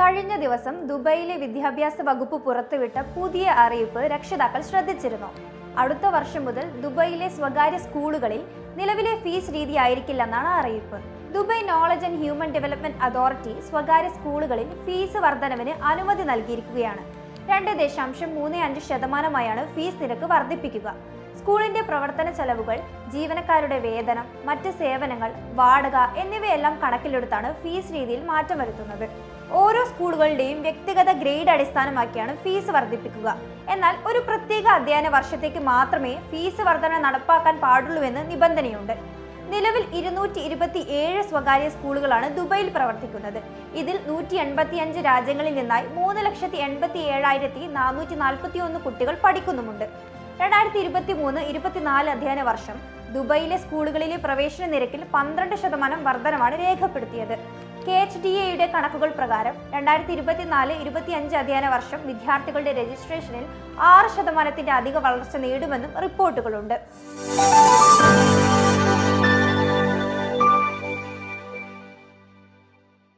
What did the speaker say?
കഴിഞ്ഞ ദിവസം ദുബൈയിലെ വിദ്യാഭ്യാസ വകുപ്പ് പുറത്തുവിട്ട പുതിയ അറിയിപ്പ് രക്ഷിതാക്കൾ ശ്രദ്ധിച്ചിരുന്നു. അടുത്ത വർഷം മുതൽ ദുബൈയിലെ സ്വകാര്യ സ്കൂളുകളിൽ നിലവിലെ ഫീസ് രീതി ആയിരിക്കില്ലെന്നാണ് അറിയിപ്പ്. Dubai knowledge and human development authority സ്വകാര്യ സ്കൂളുകളിൽ ഫീസ് വർധനവിന് അനുമതി നൽകിയിരിക്കുകയാണ്. രണ്ട് ദശാംശം മൂന്ന് അഞ്ച് ശതമാനമായാണ് ഫീസ് നിരക്ക് വർദ്ധിപ്പിക്കുക. സ്കൂളിന്റെ പ്രവർത്തന ചെലവുകൾ ജീവനക്കാരുടെ വേതനം മറ്റ് സേവനങ്ങൾ വാടക എന്നിവയെല്ലാം കണക്കിലെടുത്താണ് ഫീസ് രീതിയിൽ മാറ്റം വരുത്തുന്നത്. ഓരോ സ്കൂളുകളുടെയും വ്യക്തിഗത ഗ്രേഡ് അടിസ്ഥാനമാക്കിയാണ് ഫീസ് വർദ്ധിപ്പിക്കുക. എന്നാൽ ഒരു പ്രത്യേക അധ്യയന വർഷത്തേക്ക് മാത്രമേ ഫീസ് വർധന നടപ്പാക്കാൻ പാടുള്ളൂ എന്ന് നിബന്ധനയുണ്ട്. നിലവിൽ ഇരുന്നൂറ്റി ഇരുപത്തി ഏഴ് സ്വകാര്യ സ്കൂളുകളാണ് ദുബൈയിൽ പ്രവർത്തിക്കുന്നത്. ഇതിൽ നൂറ്റി എൺപത്തി അഞ്ച് രാജ്യങ്ങളിൽ നിന്നായി മൂന്ന് ലക്ഷത്തി എൺപത്തി ഏഴായിരത്തി നാനൂറ്റി നാൽപ്പത്തി ഒന്ന് കുട്ടികൾ പഠിക്കുന്നുമുണ്ട്. രണ്ടായിരത്തി ഇരുപത്തി മൂന്ന് ഇരുപത്തിനാല് അധ്യയന വർഷം ദുബൈയിലെ സ്കൂളുകളിലെ പ്രവേശന നിരക്കിൽ പന്ത്രണ്ട് ശതമാനം വർധനമാണ് രേഖപ്പെടുത്തിയത്. കെ എച്ച് ഡി എയുടെ കണക്കുകൾ പ്രകാരം രണ്ടായിരത്തി ഇരുപത്തിനാല് ഇരുപത്തി അഞ്ച് അധ്യയന വർഷം വിദ്യാർത്ഥികളുടെ രജിസ്ട്രേഷനിൽ ആറ് ശതമാനത്തിന്റെ അധിക വളർച്ച നേടുമെന്നും റിപ്പോർട്ടുകളുണ്ട്.